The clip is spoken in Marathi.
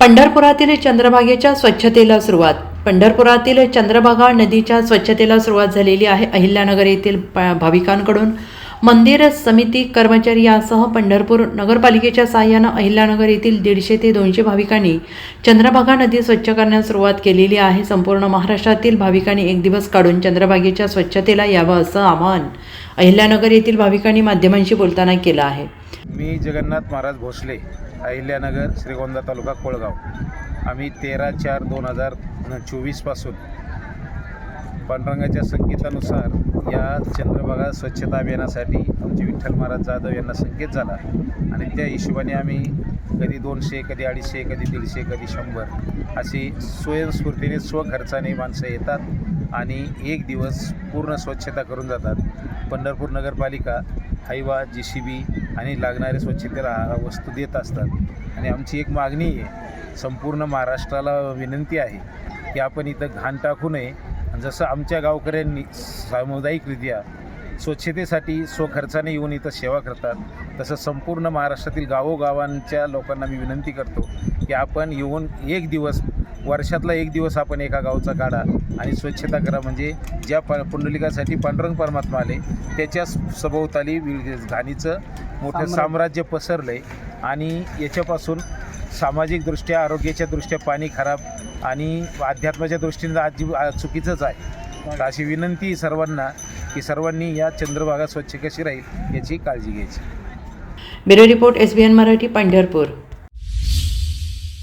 पंढरपुरातील चंद्रभागेच्या स्वच्छतेला सुरुवात. पंढरपुरातील चंद्रभागा नदीच्या स्वच्छतेला सुरुवात झालेली आहे अहिल्यानगर येथील प- भाविकांकडून. मंदिर समिती कर्मचारी यासह पंढरपूर नगरपालिकेच्या सहाय्यानं अहिल्यानगर येथील दीडशे ते दोनशे भाविकांनी चंद्रभागा नदी स्वच्छ करण्यास सुरुवात केलेली आहे. संपूर्ण महाराष्ट्रातील भाविकांनी एक दिवस काढून चंद्रभागेच्या स्वच्छतेला यावं असं आवाहन अहिल्यानगर येथील भाविकांनी माध्यमांशी बोलताना केलं आहे. मी जगन्नाथ महाराज भोसले अहिल्यानगर श्रीगोंदा तालुका कोळगाव. आम्ही तेरा चार दोन हजार चोवीसपासून पांडुरंगाच्या संकेतानुसार या चंद्रभागा स्वच्छता अभियानासाठी आमचे विठ्ठल महाराज जाधव यांना संकेत झाला आणि त्या हिशोबाने आम्ही कधी दोनशे कधी अडीचशे कधी दीडशे कधी शंभर अशी स्वयंस्फूर्तीने स्वखर्चाने माणसं येतात आणि एक दिवस पूर्ण स्वच्छता करून जातात. पंढरपूर नगरपालिका हायवा जी सी बी आणि लागणारे स्वच्छतेला वस्तू देत असतात. आणि आमची एक मागणी आहे संपूर्ण महाराष्ट्राला विनंती आहे की आपण इथं घाण टाकू नये. जसं आमच्या गावकऱ्यांनी सामुदायिकरित्या स्वच्छतेसाठी स्वखर्चाने येऊन इथं सेवा करतात. तसं संपूर्ण महाराष्ट्रातील गावोगावांच्या लोकांना मी विनंती करतो की आपण येऊन एक दिवस वर्षातला एक दिवस आपण एका गावचा काढा आणि स्वच्छता करा. म्हणजे ज्या प पुंडलिकासाठी पांडुरंग परमात्मा आले त्याच्या सभोवताली घाणीचं मोठं साम्राज्य. पसरलं आहे आणि याच्यापासून सामाजिकदृष्ट्या आरोग्याच्या दृष्ट्या पाणी खराब आणि अध्यात्माच्या दृष्टीने आजी चुकीचंच आहे. तर अशी विनंती सर्वांना की सर्वांनी या चंद्रभागा स्वच्छ कशी राहील याची काळजी घ्यायची. Bureau report S B N Marathi Pandharpur.